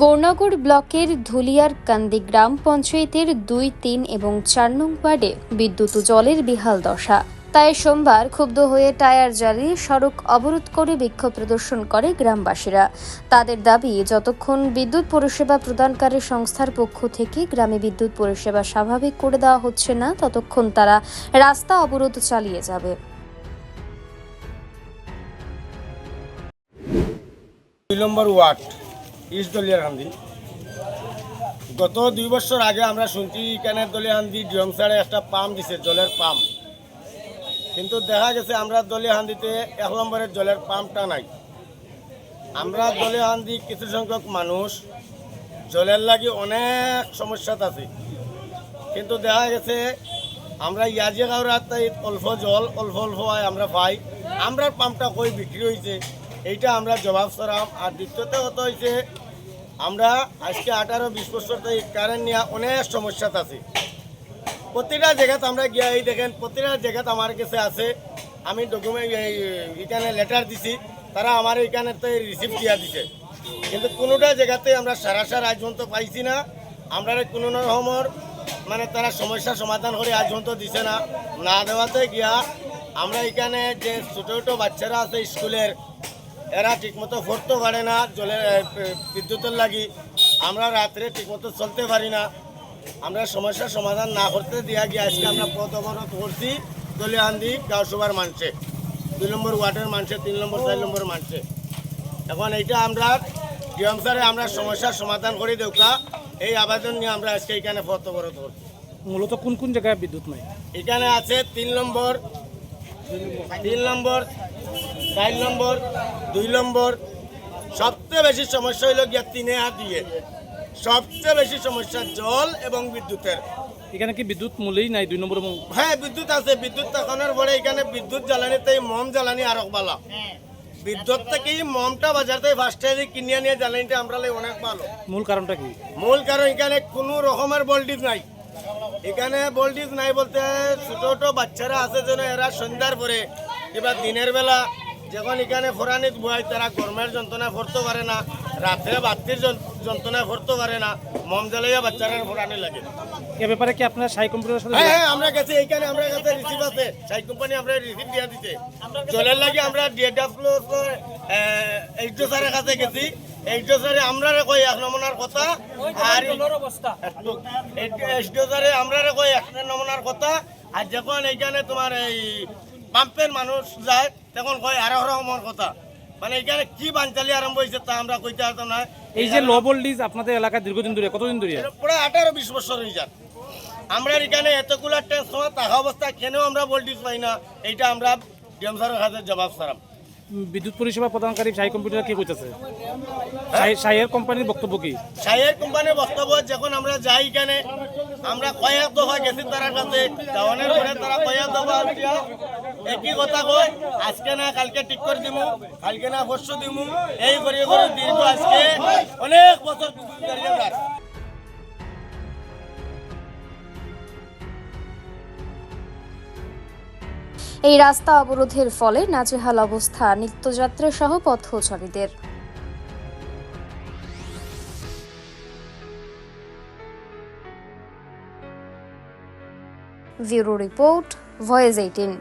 গৌরনগর ব্লকের ধুলিয়ার কান্দি গ্রাম পঞ্চায়েতের দুই, তিন এবং চার নং ওয়ার্ডে বিদ্যুৎ জলের বিহাল দশা। তাই সোমবার ক্ষুব্ধ হয়ে টায়ার জ্বালিয়ে সড়ক অবরোধ করে বিক্ষোভ প্রদর্শন করে গ্রামবাসীরা। তাদের দাবি, যতক্ষণ বিদ্যুৎ পরিষেবা প্রদানকারী সংস্থার পক্ষ থেকে গ্রামে বিদ্যুৎ পরিষেবা স্বাভাবিক করে দেওয়া হচ্ছে না, ততক্ষণ তারা রাস্তা অবরোধ চালিয়ে যাবে। দুই নম্বর ওয়ার্ড। ইস্ট দলিয়ারহান্দি গত দুই বছর আগে আমরা শুনছি এখানে দলিয়াহান্দি ডিয়মসারে একটা পাম্প দিছে, জলের পাম্প কিন্তু দেখা গেছে আমরা দলিয়াহান্দিতে এক নম্বরের জলের পাম্পটা নাই। আমরা দলিয়াহান্দি কিছু সংখ্যক মানুষ, জলের লাগি অনেক সমস্যাত আছে। কিন্তু দেখা গেছে, আমরা ইয়াজি গাঁওরাত অল্প জল, অল্প অল্প হয় আমরা পাই আমরা পাম্পটা কই বিক্রি হয়েছে এইটা আমরা জবাব সরাম আর দ্বিতীয়তে কথা হয়েছে আমরা আজকে আঠারো বিশ বছর কারেন্ট নিয়ে অনেক সমস্যাত আছে। প্রতিটা জায়গাতে আমরা গিয়া এই দেখেন, প্রতিটা জায়গাতে আমার কাছে আছে। আমি ডকুমেন্ট এখানে লেটার দিছি, তারা আমার এখানে তো রিসিপ্ট দিয়া দিছে। কিন্তু কোনোটা জায়গাতে আমরা সারা সারা আজ পর্যন্ত পাইছি না। আমরা কোনো রকমের মানে তারা সমস্যার সমাধান করে আজ পর্যন্ত দিছে না। না দেওয়াতে গিয়া আমরা এখানে যে ছোটো ছোটো বাচ্চারা আছে স্কুলের এরা ঠিকমতো পড়তে পারে না জলের বিদ্যুতের লাগি। আমরা রাত্রে ঠিকমতো চলতে পারি না। আমরা সমস্যার সমাধান না করতে দিয়া গিয়ে আজকে আমরা পথ অবরোধ করছি দলিয়ান্দি গাঁওসভার মানুষে দুই নম্বর ওয়ার্ডের মানুষে তিন নম্বর চার নম্বর মানুষে এখন এইটা আমরা ডিএম স্যারে আমরা সমস্যার সমাধান করে দেউকা এই আবেদন নিয়ে আমরা আজকে এখানে পথ অবরোধ করছি। মূলত কোন কোন জায়গায় বিদ্যুৎ নাই? এখানে আছে তিন নম্বর তিন নম্বর চার নম্বর দুই নম্বর। সবচেয়ে বেশি সমস্যা হইল গিয়া তিনে হাত দিয়ে। সবচেয়ে বেশি সমস্যা জল এবং বিদ্যুতের। এখানে কি বিদ্যুৎ মূলেই নাই? দুই নম্বর হ্যাঁ বিদ্যুৎ আছে। বিদ্যুৎ থাকানোর পরে এখানে বিদ্যুৎ জ্বালানিতে মম জ্বালানি আরও ভালো। বিদ্যুৎ থেকে মমটা বাজার থেকে ফার্স্টে কিনে নিয়ে জ্বালানিটা আমরা অনেক ভালো। মূল কারণটা কি? মূল কারণ এখানে কোনো রকমের ভোল্টেজ নাই। এখানে ভোল্টেজ নাই বলতে ছোট ছোট বাচ্চারা আছে যেন এরা সন্ধ্যার পরে কিংবা দিনের বেলা যখন এখানে ফোরানিত বয় তারা গরমের যন্ত্রণা করতে পারে না রাত্রে বাতির যন- যন্ত্রণা করতে পারে না মম জ্বালাইয়া বাচ্চারা ফোরানি লাগে। এ ব্যাপারে কি আপনারা সাই সাথে হ্যাঁ হ্যাঁ আমরা গেছি এইখানে আমরা কাছে রিসিভ আছে। সাই কোম্পানি আমরা রিসিভ দিয়া দিতে জলের লাগে আমরা ডিএডাব্লিউ এইচও স্যারের কাছে গেছি। এইচও স্যারে আমরা কই এক নমুনার কথা। আর এইচও স্যারে আমরা কই এক নমুনার কথা। আর যখন এইখানে তোমার এই পাম্পের মানুষ যায় তখন কয় আরও রকমের কথা। মানে এখানে কি বানচালি আরম্ভ হয়েছে তা আমরা কইতে পারতাম না। এই যে লো ভোল্টেজ আপনাদের এলাকায় দীর্ঘদিন ধরে কতদিন ধরে? প্রায় আঠারো বিশ বছর হয়ে যান আমরা এখানে এতগুলা ট্রান্সফর্মার থাকা অবস্থা কেন আমরা ভোল্টেজ পাই না এইটা আমরা ডিএম স্যারের কাছে জবাব সারাম বিদ্যুৎ পরিষেবা প্রদানকারী সাই কম্পিউটার কি কইতেছে? সাই- সাইয়ের কোম্পানির বক্তব্য কি? সাইয়ের কোম্পানির বক্তব্য যখন আমরা যাই এখানে আমরা কয়েক দফা গেছি তারা কাছে যাওয়ানোর পরে তারা কয়েক দফা একই কথা কয় আজকে না, কালকে ঠিক করে দিমু, কালকে না পরশু দিমু। এই করে করে দীর্ঘ আজকে। অনেক বছর এই রাস্তা অবরোধের ফলে নাজেহাল অবস্থা, নিত্যযাত্রী সহ পথচারীদের। Bureau report, voice eighteen.